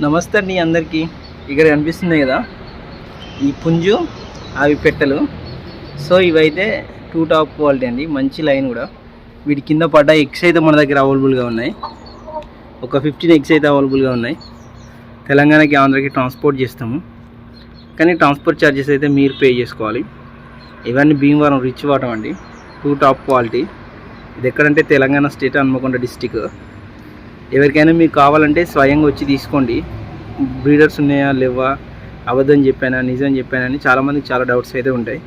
నమస్తే అండి అందరికీ. ఇక్కడ కనిపిస్తుంది కదా ఈ పుంజు అవి పెట్టెలు. సో ఇవైతే టూ టాప్ క్వాలిటీ అండి మంచి లైన్ కూడా. వీటి కింద పడ్డ ఎగ్స్ అయితే మన దగ్గర అవైలబుల్గా ఉన్నాయి. ఒక ఫిఫ్టీన్ ఎగ్స్ అయితే అవైలబుల్గా ఉన్నాయి. తెలంగాణకి ఆంధ్రకి ట్రాన్స్పోర్ట్ చేస్తాము. కానీ ట్రాన్స్పోర్ట్ ఛార్జెస్ అయితే మీరు పే చేసుకోవాలి. ఇవన్నీ భీమవరం రిచ్ వాటం అండి. టూ టాప్ క్వాలిటీ ఇది ఎక్కడంటే తెలంగాణ స్టేట్ హన్మకొండ డిస్టిక్ ఎవరికైనా మీకు కావాలంటే స్వయంగా వచ్చి తీసుకోండి. బ్రీడర్స్ ఉన్నాయా? లేవా? అబద్ధం చెప్పానా? నిజం చెప్పానా? అని చాలామందికి చాలా డౌట్స్ అయితే ఉంటాయి.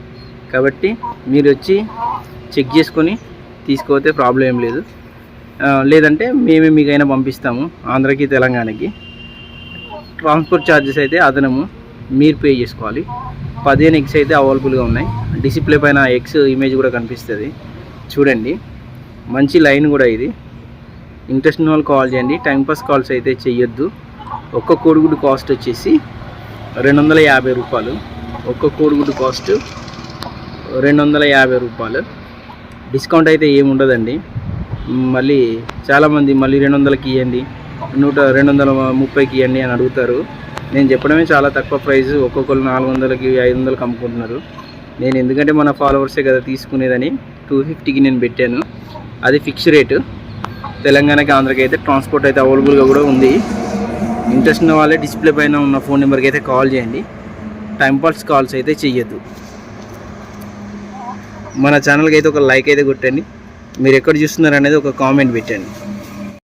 కాబట్టి మీరు వచ్చి చెక్ చేసుకొని తీసుకోతే ప్రాబ్లం ఏం లేదు. లేదంటే మేమే మీకైనా పంపిస్తాము. ఆంధ్రకి తెలంగాణకి. ట్రాన్స్పోర్ట్ ఛార్జెస్ అయితే అదనము. మీరు పే చేసుకోవాలి. పదిహేను ఎగ్స్ అయితే అవైలబుల్గా ఉన్నాయి. డిసిప్లే పైన ఎగ్స్ ఇమేజ్ కూడా కనిపిస్తుంది. చూడండి. మంచి లైన్ కూడా ఇది. ఇంట్రెస్ట్ ఉన్న వాళ్ళు కాల్ చేయండి. టైంపాస్ కాల్స్ అయితే చేయొద్దు ఒక్క కోడిగుడ్డు కాస్ట్ వచ్చేసి రెండు వందల యాభై రూపాయలు. ఒక్క కోడిగుడ్డు కాస్ట్ రెండు వందల యాభై రూపాయలు. డిస్కౌంట్ అయితే ఏమి ఉండదండి. మళ్ళీ చాలామంది మళ్ళీ రెండు వందలకి ఇవ్వండి నూట రెండు వందల ముప్పైకి ఇవ్వండి అని అడుగుతారు. నేను చెప్పడమే చాలా తక్కువ ప్రైస్. ఒక్కొక్కరు నాలుగు వందలకి ఐదు వందలకి అమ్ముకుంటున్నారు. నేను ఎందుకంటే మన ఫాలోవర్సే కదా తీసుకునేదని. టూ ఫిఫ్టీకి నేను పెట్టాను. అది ఫిక్స్ రేటు తెలంగాణకి ఆంధ్రకి అయితే ట్రాన్స్పోర్ట్ అయితే అవైలబుల్గా కూడా ఉంది. ఇంట్రెస్ట్ ఉన్న వాళ్ళే డిస్ప్లే పైన ఉన్న ఫోన్ నెంబర్కి అయితే కాల్ చేయండి. టైం పాస్ కాల్స్ అయితే చెయ్యొద్దు. మన ఛానల్కి అయితే ఒక లైక్ అయితే కొట్టండి. మీరు ఎక్కడ చూస్తున్నారు అనేది ఒక కామెంట్ పెట్టండి.